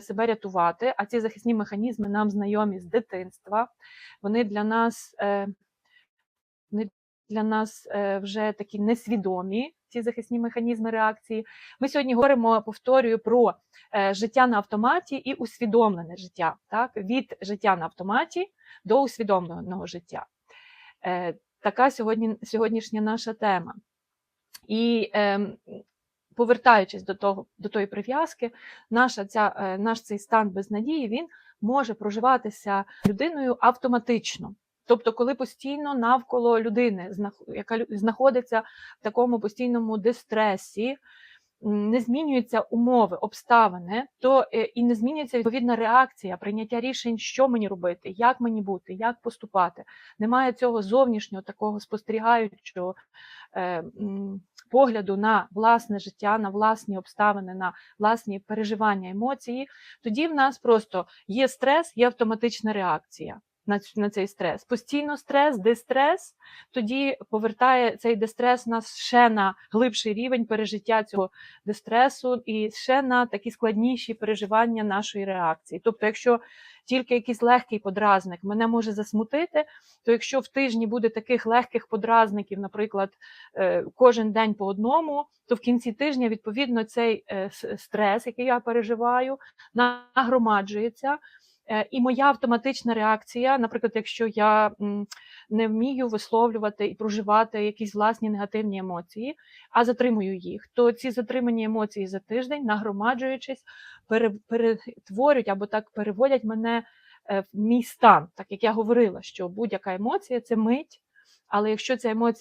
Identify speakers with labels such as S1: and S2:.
S1: себе рятувати, а ці захисні механізми нам знайомі з дитинства. Вони для нас, е, вони для нас е, вже такі несвідомі, ці захисні механізми реакції. Ми сьогодні говоримо, повторюю, про е, життя на автоматі і усвідомлене життя, так? від життя на автоматі до усвідомленого життя. Е, Така сьогодні, сьогоднішня наша тема. І е, повертаючись до того, до тої прив'язки, наша ця, е, наш цей стан безнадії він може проживатися людиною автоматично. Тобто, коли постійно навколо людини, яка знаходиться в такому постійному дистресі, не змінюються умови, обставини, то е, і не змінюється відповідна реакція, прийняття рішень, що мені робити, як мені бути, як поступати. Немає цього зовнішнього такого спостерігаючого е, погляду на власне життя, на власні обставини, на власні переживання, емоції. Тоді в нас просто є стрес, є автоматична реакція. На, на цей стрес. Постійно стрес, дистрес, тоді повертає цей дистрес нас ще на глибший рівень пережиття цього дистресу і ще на такі складніші переживання нашої реакції. Тобто, якщо тільки якийсь легкий подразник мене може засмутити, то якщо в тижні буде таких легких подразників, наприклад, е, кожен день по одному, то в кінці тижня, відповідно, цей е, стрес, який я переживаю, нагромаджується. Е, І моя автоматична реакція, наприклад, якщо я не вмію висловлювати і проживати якісь власні негативні емоції, а затримую їх, то ці затримані емоції за тиждень, нагромаджуючись, перетворюють або так переводять мене е, в мій стан, так як я говорила, що будь-яка емоція це мить. Але якщо ця емоція